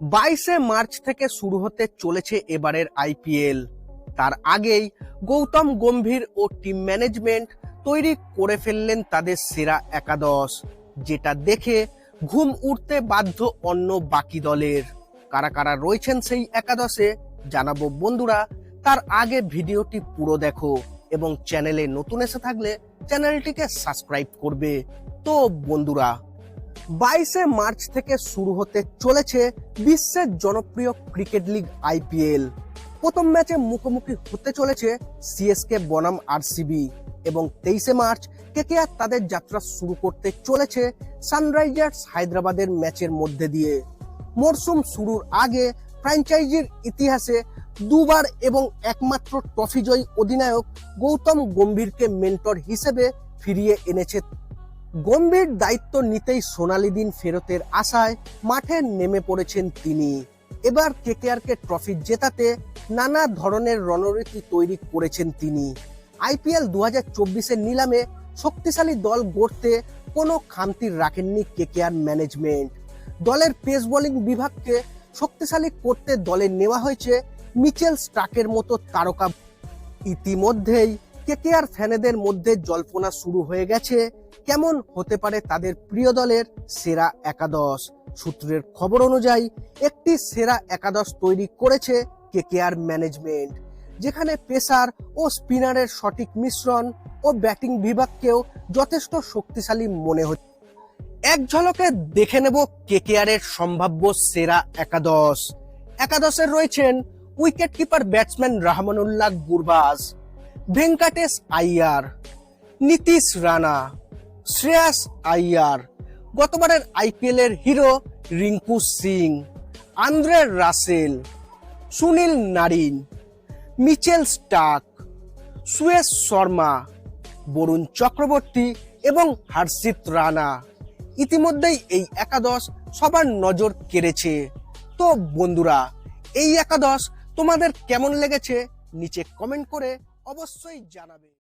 বাইশে মার্চ থেকে শুরু হতে চলেছে এবারের আইপিএল তার আগেই গৌতম গম্ভীর ও টিম ম্যানেজমেন্ট তৈরি করে ফেললেন তাদের সেরা একাদশ, যেটা দেখে ঘুম উঠতে বাধ্য অন্য বাকি দলের। কারা কারা রয়েছেন সেই একাদশে জানাব বন্ধুরা, তার আগে ভিডিওটি পুরো দেখো এবং চ্যানেলে নতুন এসে থাকলে চ্যানেলটিকে সাবস্ক্রাইব করবে। তো বন্ধুরা বাইশে মার্চ থেকে শুরু হতে চলেছে বিশ্বের জনপ্রিয় ক্রিকেট লিগ আইপিএল। প্রথম ম্যাচে মুখোমুখি হতে চলেছে সিএসকে, বনাম, আরসিবি এবং তেইশে মার্চ কেকেআর তাদের যাত্রা শুরু করতে চলেছে সানরাইজার্স হায়দ্রাবাদের ম্যাচের মধ্যে দিয়ে। মরশুম শুরুর আগে ফ্র্যাঞ্চাইজির ইতিহাসে দুবার এবং একমাত্র ট্রফি জয়ী অধিনায়ক গৌতম গম্ভীরকে মেন্টর হিসেবে ফিরিয়ে এনেছে গম্ভীর দায়িত্ব নিতেই সোনালি দিন ফেরতের আশায় মাঠে নেমে পড়েছেন তিনি। এবার কেকেআরকে ট্রফি জেতাতে নানা ধরনের রণনীতি তৈরি করেছেন তিনি। আইপিএল দু হাজার নিলামে শক্তিশালী দল গড়তে কোনো খামতি রাখেননি কেকেআর ম্যানেজমেন্ট। দলের পেস বোলিং বিভাগকে শক্তিশালী করতে দলে নেওয়া হয়েছে মিচেল স্টাকের মতো তারকা। ইতিমধ্যেই কেকেআর ফ্যানেদের মধ্যে জল্পনা শুরু হয়ে গেছে? কেমন হতে পারে তাদের প্রিয় দলের সেরা একাদশ? সূত্রের খবর অনুযায়ী, একটি সেরা একাদশ তৈরি করেছে কেকেআর ম্যানেজমেন্ট, যেখানে পেসার ও স্পিনারের সঠিক মিশ্রণ ও ব্যাটিং বিভাগকেও যথেষ্ট শক্তিশালী মনে হচ্ছে। এক ঝলকে দেখে নেব কেকেআর এর সম্ভাব্য সেরা একাদশ। একাদশের রয়েছেন wicket keeper batsman Rahmanullah Gurbaz. Venkatesh Iyer, Nitish Rana, Shreyas Iyer, গতবারের আইপিএল এর hero Rinku Singh, Andre Russell, Sunil Narine, Mitchell Starc Suyash Sharma, Varun Chakravarthy এবং হর্ষিত রানা। ইতিমধ্যেই এই একাদশ সবার নজর কেড়েছে। তো বন্ধুরা, এই একাদশ তোমাদের কেমন লেগেছে? নিচে কমেন্ট করে অবশ্যই জানাবে।